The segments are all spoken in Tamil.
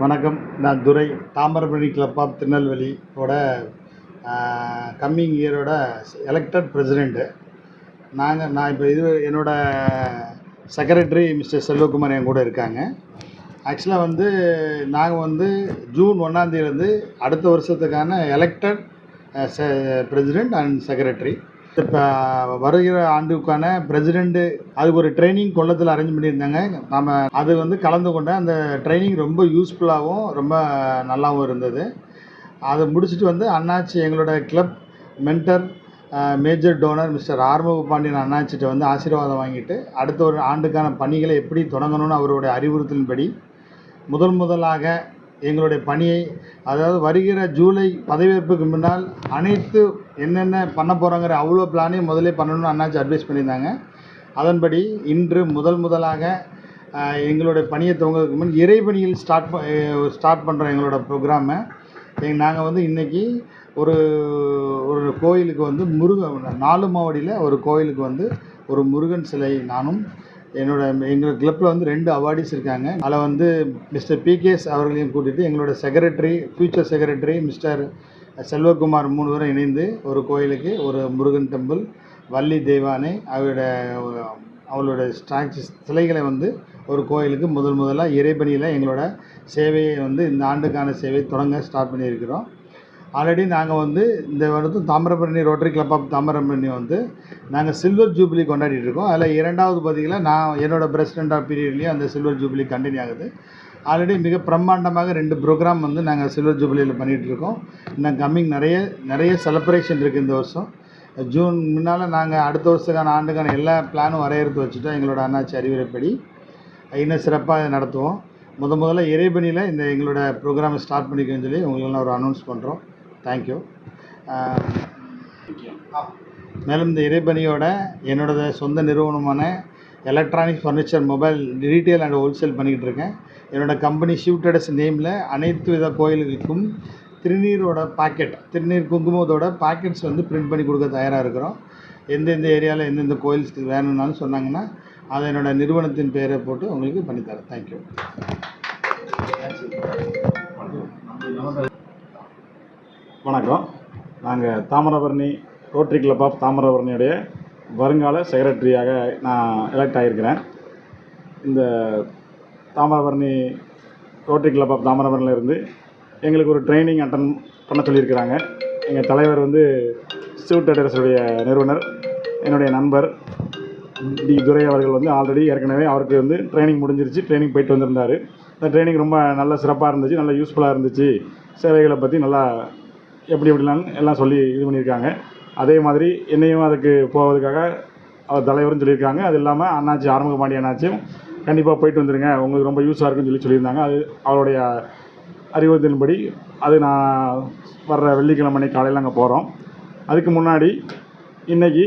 வணக்கம். நான் துரை. தாமிரபரணி கிளப் ஆஃப் திருநெல்வேலியோட கம்மிங் இயரோட எலெக்டட் பிரசிடெண்ட்டு நாங்கள் நான் இப்போ இது என்னோட செக்ரட்டரி மிஸ்டர் செல்வகுமார் என் கூட இருக்காங்க. ஆக்சுவலாக வந்து நாங்கள் வந்து ஜூன் ஒன்றாந்தேதியிலேருந்து அடுத்த வருஷத்துக்கான எலெக்டட் பிரசிடெண்ட் அண்ட் செக்ரட்டரி இப்போ வருகிற ஆண்டுக்கான பிரசிடெண்ட்டு அதுக்கு ஒரு ட்ரைனிங் கொள்ளத்தில் அரேஞ்ச் பண்ணியிருந்தாங்க. நம்ம அது வந்து கலந்து கொண்ட அந்த ட்ரைனிங் ரொம்ப யூஸ்ஃபுல்லாகவும் ரொம்ப நல்லாவும் இருந்தது. அதை முடிச்சுட்டு வந்து அண்ணாச்சி எங்களோட club mentor major donor mister Arumuga Pandian அண்ணாச்சிட்ட வந்து ஆசீர்வாதம் வாங்கிட்டு அடுத்த ஒரு ஆண்டுக்கான பணிகளை எப்படி தொடங்கணும்னு அவருடைய அறிவுறுத்தலின்படி முதல் முதலாக எங்களுடைய பணியை அதாவது வருகிற ஜூலை பதவியேற்புக்கு முன்னால் அனைத்து என்னென்ன பண்ண போகிறோங்கிற அவ்வளோ பிளானையும் முதலே பண்ணணும்னு அண்ணாச்சி அட்வைஸ் பண்ணியிருந்தாங்க. அதன்படி இன்று முதல் முதலாக எங்களுடைய பணியை துவங்குறதுக்கு முன் இறைபணியில் ஸ்டார்ட் ஸ்டார்ட் பண்ணுறோம் எங்களோட ப்ரோக்ராமை எங் நாங்கள் வந்து இன்றைக்கி ஒரு ஒரு கோயிலுக்கு வந்து முருகன் நாலு மாவடியில் ஒரு கோயிலுக்கு வந்து ஒரு முருகன் சிலை நானும் என்னோட எங்கள் கிளப்பில் வந்து ரெண்டு அவார்டிஸ் இருக்காங்க. அதில் வந்து மிஸ்டர் பிகேஎஸ் அவர்களையும் கூட்டிகிட்டு எங்களோட secretary future secretary mister Selvakumar மூணு பேரும் இணைந்து ஒரு கோயிலுக்கு ஒரு முருகன் டெம்பிள் வள்ளி தெய்வானை அவரோட அவளோட ஸ்டாச்சு சிலைகளை வந்து ஒரு கோயிலுக்கு முதல் முதலாக இறைபணியில் எங்களோட சேவையை வந்து இந்த ஆண்டுக்கான சேவையை தொடங்க ஸ்டார்ட் பண்ணியிருக்கிறோம். ஆல்ரெடி நாங்கள் வந்து இந்த வருடம் Thamirabarani rotary club of Thamirabarani வந்து நாங்கள் சில்வர் ஜூப்ளி கொண்டாடிட்டு இருக்கோம். அதில் இரண்டாவது பதிவில் நான் என்னோடய பிரசிடெண்ட் ஆஃப் பீரியட்லேயும் அந்த சில்வர் ஜூப்ளி கண்டினியூ ஆகுது. ஆல்ரெடி மிக பிரம்மாண்டமாக ரெண்டு ப்ரோக்ராம் வந்து நாங்கள் சில்வர் ஜூப்ளியில் பண்ணிகிட்டு இருக்கோம். இன்னும் கம்மிங் நிறைய நிறைய செலப்ரேஷன் இருக்குது இந்த வருஷம். ஜூன் முன்னால் நாங்கள் அடுத்த வருஷத்துக்கான ஆண்டுக்கான எல்லா பிளானும் வரையறுத்து வச்சுட்டோம். எங்களோட அண்ணாச்சி அறிவுரைப்படி. இன்னும் சிறப்பாக நடத்துவோம். முத முதல்ல இறைபணியில் இந்த எங்களோட ப்ரோக்ராமை ஸ்டார்ட் பண்ணிக்கோன்னு சொல்லி உங்களெல்லாம் ஒரு அனௌன்ஸ் பண்ணுறோம் தேங்க்யூ um, மேலும் இந்த இறைபணியோட என்னோட சொந்த நிறுவனமான electronic furniture mobile retail and wholesale பண்ணிக்கிட்டு இருக்கேன். என்னோட கம்பெனி ஷிவ்டடஸ் நேமில் அனைத்து வித கோயில்களுக்கும் திருநீரோட பாக்கெட் திருநீர் குங்குமத்தோட பாக்கெட்ஸ் வந்து பிரிண்ட் பண்ணி கொடுக்க தயாராக இருக்கிறோம். எந்தெந்த ஏரியாவில் எந்தெந்த கோயில்ஸ்க்கு வேணும்னாலும் சொன்னாங்கன்னா அதை என்னோடய நிறுவனத்தின் பெயரை போட்டு உங்களுக்கு பண்ணித்தரேன். தேங்க்யூ வணக்கம். நாங்கள் தாமிரபரணி ரோட்டரி கிளப் ஆஃப் தாமிரபரணியுடைய வருங்கால செக்ரட்டரியாக நான் எலெக்ட் ஆகியிருக்கிறேன் இந்த தாமிரபரணி ரோட்டரி கிளப் ஆஃப் தாமிரபரணியிலிருந்து எங்களுக்கு ஒரு ட்ரைனிங் அட்டன் பண்ண சொல்லியிருக்கிறாங்க. எங்கள் தலைவர் வந்து சிவ் டெடர்ஸுடைய நிறுவனர். என்னுடைய நண்பர் டி துரை அவர்கள் வந்து ஆல்ரெடி ஏற்கனவே அவருக்கு வந்து ட்ரைனிங் முடிஞ்சிருச்சு ட்ரைனிங் போயிட்டு வந்திருந்தார். இந்த ட்ரைனிங் ரொம்ப நல்ல சிறப்பாக இருந்துச்சு நல்ல யூஸ்ஃபுல்லாக இருந்துச்சு. சேவைகளை பற்றி நல்லா எப்படி எப்படிலாம் எல்லாம் சொல்லி இது பண்ணியிருக்காங்க. அதே மாதிரி என்னையும் அதுக்கு போவதுக்காக அவர் தலைவரும் சொல்லியிருக்காங்க. அது இல்லாமல் அண்ணாச்சி ஆறுமுக பாண்டிய அண்ணாச்சியும் கண்டிப்பாக போயிட்டு வந்துடுங்க உங்களுக்கு ரொம்ப யூஸாக இருக்குன்னு சொல்லி சொல்லியிருந்தாங்க. அது அவருடைய அறிவுறுத்தலின்படி அது நான் வர்ற வெள்ளிக்கிழமை காலையில் அங்கே போகிறோம் அதுக்கு முன்னாடி இன்றைக்கி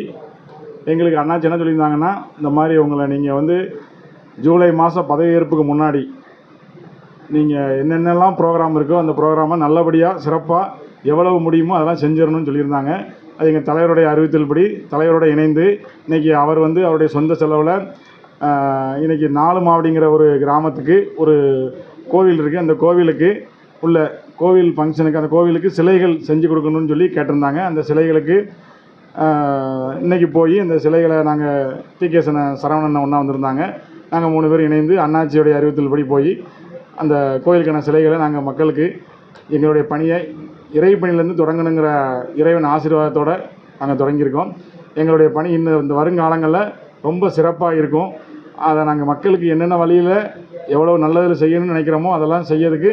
எங்களுக்கு அண்ணாச்சி என்ன சொல்லியிருந்தாங்கன்னா இந்த மாதிரி உங்களை நீங்கள் வந்து ஜூலை மாதம் பதவியேற்புக்கு முன்னாடி நீங்கள் என்னென்னலாம் ப்ரோக்ராம் இருக்கோ அந்த ப்ரோக்ராமை நல்லபடியாக சிறப்பாக எவ்வளவு முடியுமோ அதெல்லாம் செஞ்சிடணும்னு சொல்லியிருந்தாங்க. அது எங்கள் தலைவருடைய அறிவித்தல்படி தலைவரோட இணைந்து இன்றைக்கி அவர் வந்து அவருடைய சொந்த செலவில் இன்றைக்கி நாலு மாவடிங்கிற ஒரு கிராமத்துக்கு ஒரு கோவில் இருக்குது அந்த கோவிலுக்கு உள்ள கோவில் ஃபங்க்ஷனுக்கு அந்த கோவிலுக்கு சிலைகள் செஞ்சு கொடுக்கணும்னு சொல்லி கேட்டிருந்தாங்க. அந்த சிலைகளுக்கு இன்றைக்கி போய் அந்த சிலைகளை நாங்கள் டிகேசனை சரவணன் ஒன்றா வந்திருந்தாங்க. நாங்கள் மூணு பேர் இணைந்து அண்ணாச்சியோடைய அறிவுறுத்தல்படி போய் அந்த கோயிலுக்கான சிலைகளை நாங்கள் மக்களுக்கு எங்களுடைய பணியை இறை பணியிலேருந்து தொடங்கணுங்கிற இறைவன் ஆசீர்வாதத்தோடு நாங்கள் தொடங்கியிருக்கோம். எங்களுடைய பணி இன்னும் இந்த வருங்காலங்களில் ரொம்ப சிறப்பாக இருக்கும். அதை நாங்கள் மக்களுக்கு என்னென்ன வழியில் எவ்வளோ நல்லதில் செய்யணும்னு நினைக்கிறோமோ அதெல்லாம் செய்யறதுக்கு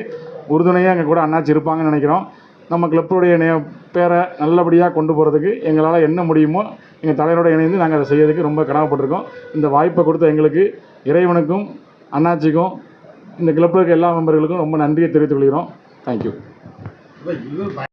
உறுதுணையாக எங்கள் கூட அண்ணாச்சி இருப்பாங்கன்னு நினைக்கிறோம். நம்ம கிளப்புடைய நே பேரை நல்லபடியாக கொண்டு போகிறதுக்கு எங்களால் என்ன முடியுமோ எங்கள் தலைவரோட இணைந்து நாங்கள் அதை செய்யறதுக்கு ரொம்ப கடமைப்பட்டிருக்கோம். இந்த வாய்ப்பை கொடுத்த எங்களுக்கு இறைவனுக்கும் அண்ணாச்சிக்கும் இந்த கிளப்பில் இருக்க எல்லா மெம்பர்களுக்கும் ரொம்ப நன்றியை தெரிவித்துக் கொள்கிறோம். Thank you Và giữ.